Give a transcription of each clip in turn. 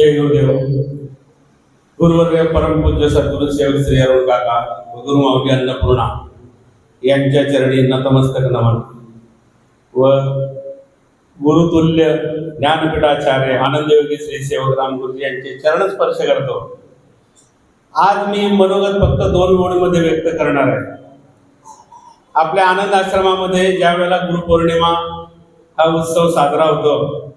जय देव हो. गुरुवर्य परमपूज्य सद्गुरु सेवक श्री अरुण काका व गुरुमावली अन्नपूर्णा यांच्या चरणी नतमस्तक नमन. व गुरुतुल्य ज्ञानपीठाचार्य आनंदयोगी श्री सेवकराम गुरुजी यांचे चरण स्पर्श करतो. आज मी मनोगत फक्त दोन ओळीमध्ये व्यक्त करणार आहे. आपल्या आनंद आश्रमामध्ये ज्या वेळेला गुरुपौर्णिमा हा उत्सव साजरा होतो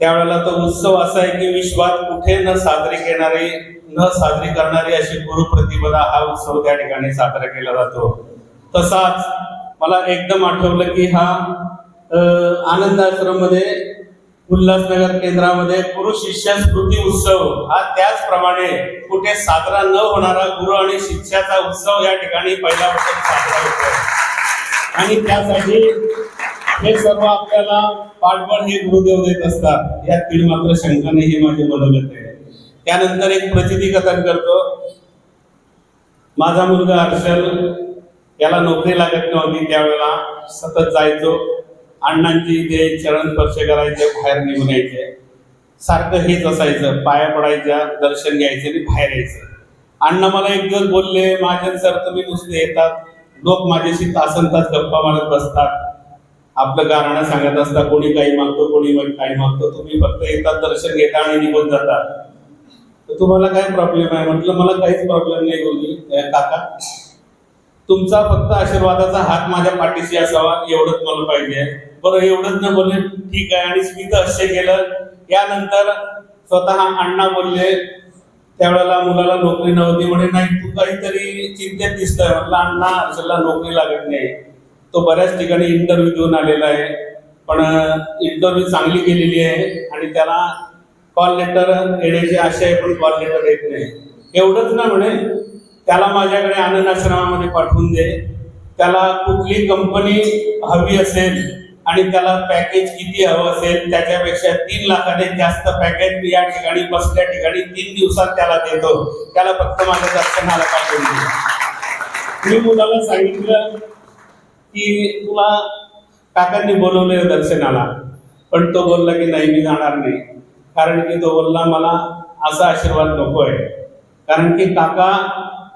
त्यावेळेला तो उत्सव असा आहे की विश्वात कुठे न साजरी करणारी न साजरी करणारी अशी गुरुप्रतिपदा हा उत्सव त्या ठिकाणी साजरा केला जातो. तसाच मला एकदम आठवलं की हा आनंद आश्रममध्ये उल्हासनगर केंद्रामध्ये गुरु शिष्य स्मृती उत्सव हा त्याचप्रमाणे कुठे साजरा न होणारा गुरु आणि शिष्याचा उत्सव या ठिकाणी पहिल्या वर्षात साजरा होतो आणि त्यासाठी हे सर्व आपल्याला पाठबळ हे गुरुदेव देत असतात. यात तीळ मात्र शंका नाही हे माझे मनोगत आहे त्यानंतर एक प्रचिती कथन करतो. माझा मुलगा हर्षल याला नोकरी लागत नव्हती त्यावेळेला. सतत जायचो. अण्णांची ते चरण स्पर्श करायचे बाहेर निघून यायचे. सारखं हेच असायचं. पाया पडायच्या दर्शन घ्यायचे आणि बाहेर यायचं. अण्णा मला एक दिवस बोलले महाजन सर तुम्ही नुसते येतात. लोक माझ्याशी तासन तास गप्पा मारत बसतात. आपलं गाणं सांगत असता कोणी काही मागतो कोणी काही मागतो. तुम्ही फक्त येतात दर्शन घेता आणि निघून जाता तर तुम्हाला काय प्रॉब्लेम आहे? म्हटलं मला काहीच प्रॉब्लेम नाही गुरुजी. काका तुमचा फक्त आशीर्वादाचा हात माझ्या पाठीशी असावा एवढंच मला पाहिजे. बरं एवढंच न बोलले ठीक आहे. आणि स्मित असे केलं. यानंतर स्वतः अण्णा बोलले त्यावेळेला मुलाला नोकरी नव्हती म्हणे. नाही तू काहीतरी चिंतेत दिसतंय. म्हटलं अण्णा हर्षलला नोकरी लागत नाही. तो बऱ्याच ठिकाणी इंटरव्ह्यू देऊन आलेला आहे. पण इंटरव्ह्यू चांगली केलेली आहे आणि त्याला कॉल लेटर येण्याची आशा आहे पण कॉल लेटर येत नाही. एवढंच ना म्हणे त्याला माझ्याकडे आनंद आश्रमामध्ये पाठवून दे. त्याला कुठली कंपनी हवी असेल आणि त्याला पॅकेज किती हवं असेल त्याच्यापेक्षा तीन लाखाने जास्त पॅकेज मी या ठिकाणी बसल्या ठिकाणी तीन दिवसात त्याला देतो. त्याला फक्त माझ्या दर्शनाला पाठवून दे. मी मुलाला सांगितलं की तुला काकांनी बोलवले दर्शनाला पण तो बोलला की नाही मी जाणार नाही. कारण की तो बोलला मला असा आशीर्वाद नको आहे कारण की काका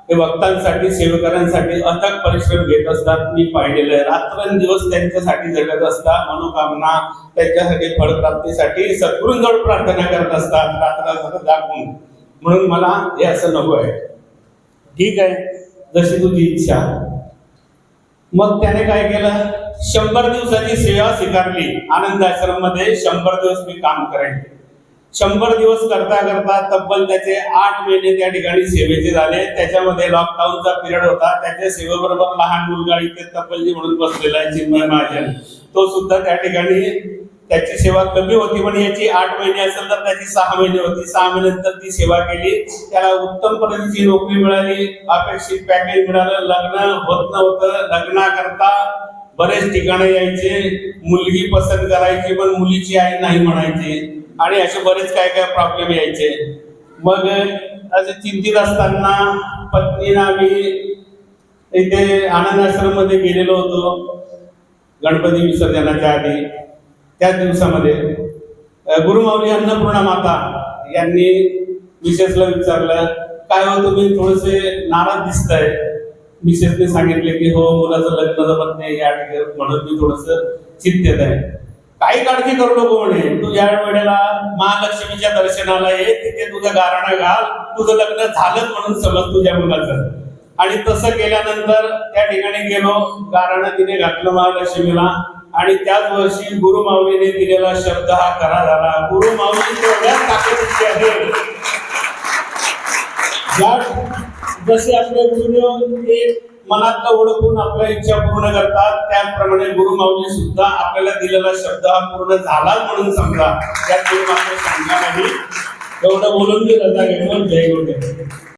हे भक्तांसाठी सेवकांसाठी अथक परिश्रम घेत असतात. मी पाहिलेलं आहे. रात्रंदिवस त्यांच्यासाठी जगत असतात. मनोकामना त्यांच्यासाठी फळप्राप्तीसाठी सद्गुरूंजवळ प्रार्थना करत असतात. रात्र दाखवून. म्हणून मला हे असं नको आहे ठीक आहे. जशी तुझी इच्छा. मग त्याने काय केलं? शंभर दिवसाची सेवा स्वीकारली. आनंद आश्रममध्ये शंभर दिवस मी काम करेन शंभर दिवस करता करता तब्बल त्याचे आठ महिने त्या ठिकाणी सेवेचे झाले. त्याच्यामध्ये लॉकडाऊनचा पिरियड होता. त्याच्या सेवेबरोबर लहान मुलगा इथे तब्बलजी म्हणून बसलेला आहे चिन्मय महाजन. तो सुद्धा त्या ठिकाणी त्याची सेवा कमी होती पण याची आठ महिने असेल तर त्याची सहा महिने होती. सहा महिन्यानंतर ती सेवा केली. त्याला उत्तम पद्धतीची नोकरी मिळाली. अपेक्षित पॅकेज मिळालं. लग्न होत नव्हतं. लग्नाकरता बरेच ठिकाणं यायचे. मुलगी पसंत करायची पण मुलीची आई नाही म्हणायची. आणि असे बरेच काय काय प्रॉब्लेम यायचे. मग असे चिंतित असताना पत्नीला आम्ही इथे आनंद आश्रममध्ये गेलेलो होतो. गणपती विसर्जनाच्या आधी. त्याच दिवसामध्ये गुरुमाऊली अन्नपूर्णा माता यांनी मिसेसला विचारलं काय हो तुम्ही थोडेसे नाराज दिसत आहे मिसेसने सांगितले की हो मुलाचं लग्न जमत नाही या ठिकाणी म्हणून मी थोडस चिंतेत आहे. काही काळजी करू नको म्हणे तू या वेळेला महालक्ष्मीच्या दर्शनाला ये तिथे तुझं गाराणा घाल तुझं लग्न झालंच म्हणून समज तुझ्या मुलाचं. आणि तसं केल्यानंतर त्या ठिकाणी गेलो गाराणा तिने घातलं महालक्ष्मीला. आणि त्याच वर्षी गुरु माऊलीने दिलेला शब्द हा खरा झाला. गुरुमाऊली तेवढ्याच ताकदीची आहे. जसे आपले गुरुदेव मनातलं ओळखून आपल्या इच्छा पूर्ण करतात त्याचप्रमाणे गुरुमाऊली सुद्धा आपल्याला दिलेला शब्द हा पूर्ण झाला म्हणून समजा. त्यात गुरु मात्र सांगणार नाही. एवढं बोलून मी जय गुरुदेव.